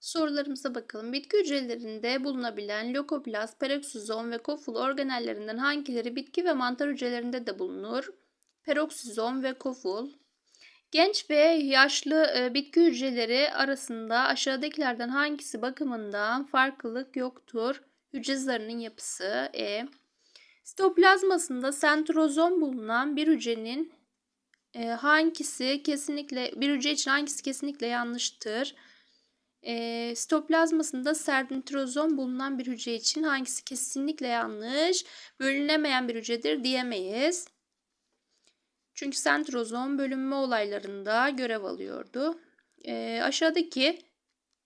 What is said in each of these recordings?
Sorularımıza bakalım. Bitki hücrelerinde bulunabilen lokoplast, peroksizom ve koful organellerinden hangileri bitki ve mantar hücrelerinde de bulunur? Peroksizom ve koful. Genç ve yaşlı e, bitki hücreleri arasında aşağıdakilerden hangisi bakımından farklılık yoktur? Hücre zarının yapısı E. Sitoplazmasında sentrozom bulunan bir hücrenin e, hangisi kesinlikle bir hücre için hangisi kesinlikle yanlıştır? E, sitoplazmasında sentrozom bulunan bir hücre için hangisi kesinlikle yanlış? Bölünemeyen bir hücredir diyemeyiz. Çünkü sentrozom bölünme olaylarında görev alıyordu. E, aşağıdaki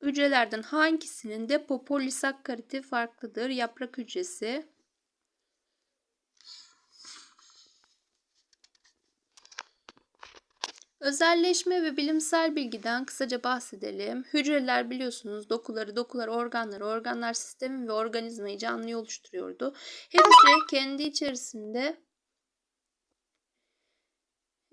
hücrelerden hangisinin de popolisakkariti farklıdır? Yaprak hücresi. Özelleşme ve bilimsel bilgiden kısaca bahsedelim. Hücreler biliyorsunuz dokuları, dokular organları, organlar sistemi ve organizmayı canlıyı oluşturuyordu. Hücre kendi içerisinde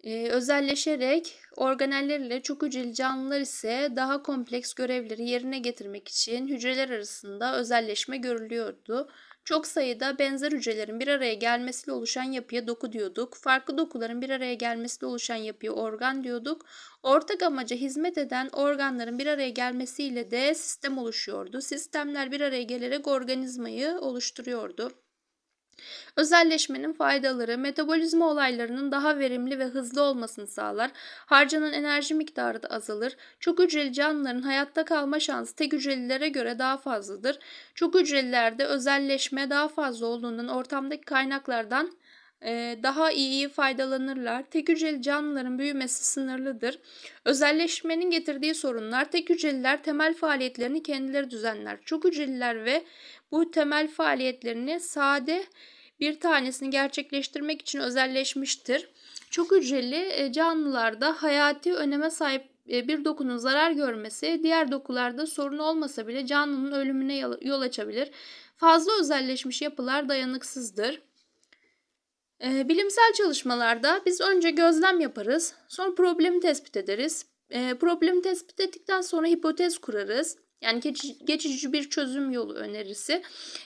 e, özelleşerek organelleriyle çok hücreli canlılar ise daha kompleks görevleri yerine getirmek için hücreler arasında özelleşme görülüyordu. Çok sayıda benzer hücrelerin bir araya gelmesiyle oluşan yapıya doku diyorduk. Farklı dokuların bir araya gelmesiyle oluşan yapıya organ diyorduk. Ortak amaca hizmet eden organların bir araya gelmesiyle de sistem oluşuyordu. Sistemler bir araya gelerek organizmayı oluşturuyordu. Özelleşmenin faydaları metabolizma olaylarının daha verimli ve hızlı olmasını sağlar. Harcanan enerji miktarı da azalır. Çok hücreli canlıların hayatta kalma şansı tek hücrelilere göre daha fazladır. Çok hücrelilerde özelleşme daha fazla olduğundan ortamdaki kaynaklardan daha iyi faydalanırlar. Tek hücreli canlıların büyümesi sınırlıdır. Özelleşmenin getirdiği sorunlar tek hücreliler temel faaliyetlerini kendileri düzenler. Çok hücreliler ve bu temel faaliyetlerini sade bir tanesini gerçekleştirmek için özelleşmiştir. Çok hücreli e, canlılarda hayati öneme sahip e, bir dokunun zarar görmesi diğer dokularda sorun olmasa bile canlının ölümüne yol açabilir. Fazla özelleşmiş yapılar dayanıksızdır. E, bilimsel çalışmalarda biz önce gözlem yaparız, sonra problemi tespit ederiz. Problemi tespit ettikten sonra hipotez kurarız. Yani geçici bir çözüm yolu önerisi.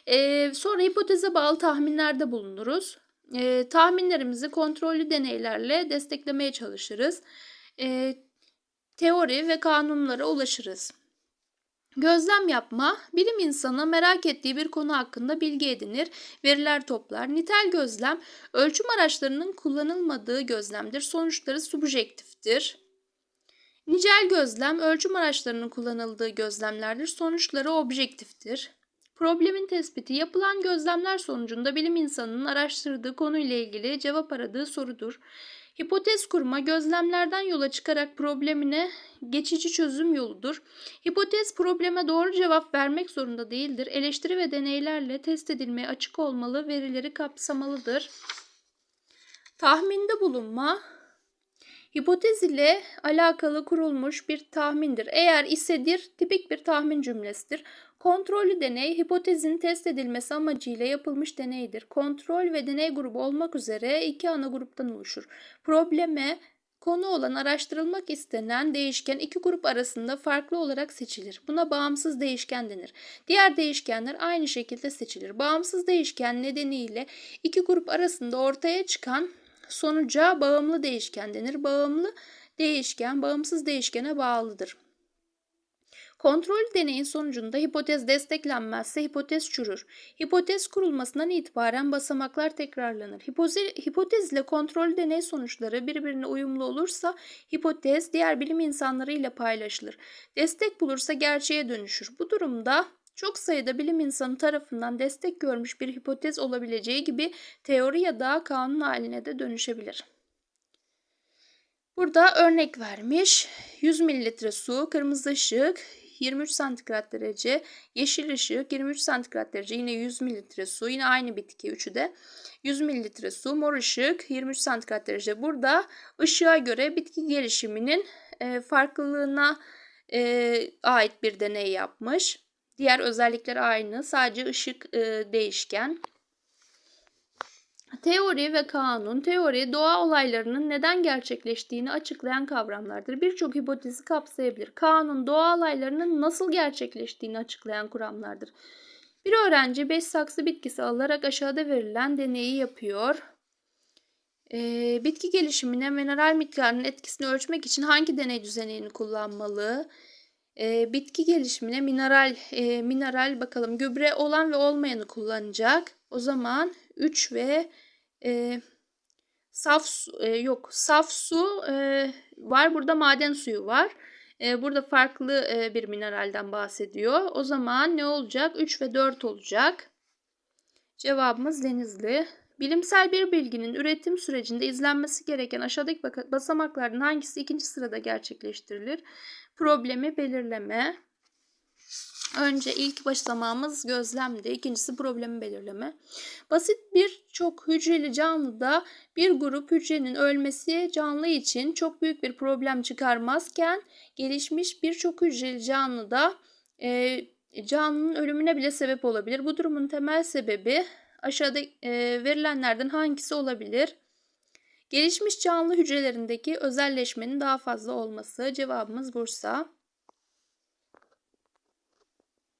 Ee, sonra hipoteze bağlı tahminlerde bulunuruz. Ee, tahminlerimizi kontrollü deneylerle desteklemeye çalışırız. Ee, teori ve kanunlara ulaşırız. Gözlem yapma, bilim insanı merak ettiği bir konu hakkında bilgi edinir, veriler toplar. Nitel gözlem, ölçüm araçlarının kullanılmadığı gözlemdir. Sonuçları subjektiftir. Nicel gözlem ölçüm araçlarının kullanıldığı gözlemlerdir. Sonuçları objektiftir. Problemin tespiti yapılan gözlemler sonucunda bilim insanının araştırdığı konuyla ilgili cevap aradığı sorudur. Hipotez kurma gözlemlerden yola çıkarak problemine geçici çözüm yoludur. Hipotez probleme doğru cevap vermek zorunda değildir. Eleştiri ve deneylerle test edilmeye açık olmalı, verileri kapsamalıdır. Tahminde bulunma Hipotez ile alakalı kurulmuş bir tahmindir. Eğer isedir tipik bir tahmin cümlesidir. Kontrollü deney hipotezin test edilmesi amacıyla yapılmış deneydir. Kontrol ve deney grubu olmak üzere iki ana gruptan oluşur. Probleme konu olan araştırılmak istenen değişken iki grup arasında farklı olarak seçilir. Buna bağımsız değişken denir. Diğer değişkenler aynı şekilde seçilir. Bağımsız değişken nedeniyle iki grup arasında ortaya çıkan sonuca bağımlı değişken denir. Bağımlı değişken bağımsız değişkene bağlıdır. Kontrol deneyin sonucunda hipotez desteklenmezse hipotez çürür. Hipotez kurulmasından itibaren basamaklar tekrarlanır. Hipotez, ile kontrol deney sonuçları birbirine uyumlu olursa hipotez diğer bilim insanları ile paylaşılır. Destek bulursa gerçeğe dönüşür. Bu durumda çok sayıda bilim insanı tarafından destek görmüş bir hipotez olabileceği gibi teori ya da kanun haline de dönüşebilir. Burada örnek vermiş. 100 mililitre su, kırmızı ışık 23 santigrat derece, yeşil ışık 23 santigrat derece, yine 100 mililitre su, yine aynı bitki üçü de 100 mililitre su, mor ışık 23 santigrat derece. Burada ışığa göre bitki gelişiminin e, farklılığına e, ait bir deney yapmış. Diğer özellikler aynı. Sadece ışık e, değişken. Teori ve kanun, teori doğa olaylarının neden gerçekleştiğini açıklayan kavramlardır. Birçok hipotezi kapsayabilir. Kanun, doğa olaylarının nasıl gerçekleştiğini açıklayan kuramlardır. Bir öğrenci 5 saksı bitkisi alarak aşağıda verilen deneyi yapıyor. Ee, bitki gelişimine mineral miktarının etkisini ölçmek için hangi deney düzenini kullanmalı? Ee, bitki gelişimine mineral e, mineral bakalım gübre olan ve olmayanı kullanacak. O zaman 3 ve e, saf su, e, yok saf su e, var burada maden suyu var. E, burada farklı e, bir mineralden bahsediyor. O zaman ne olacak? 3 ve 4 olacak. Cevabımız denizli. Bilimsel bir bilginin üretim sürecinde izlenmesi gereken aşağıdaki basamaklardan hangisi ikinci sırada gerçekleştirilir? Problemi belirleme. Önce ilk basamağımız gözlemdi. İkincisi problemi belirleme. Basit bir çok hücreli canlıda bir grup hücrenin ölmesi canlı için çok büyük bir problem çıkarmazken gelişmiş birçok hücreli canlıda e, canlının ölümüne bile sebep olabilir. Bu durumun temel sebebi aşağıda e, verilenlerden hangisi olabilir? Gelişmiş canlı hücrelerindeki özelleşmenin daha fazla olması. Cevabımız Bursa.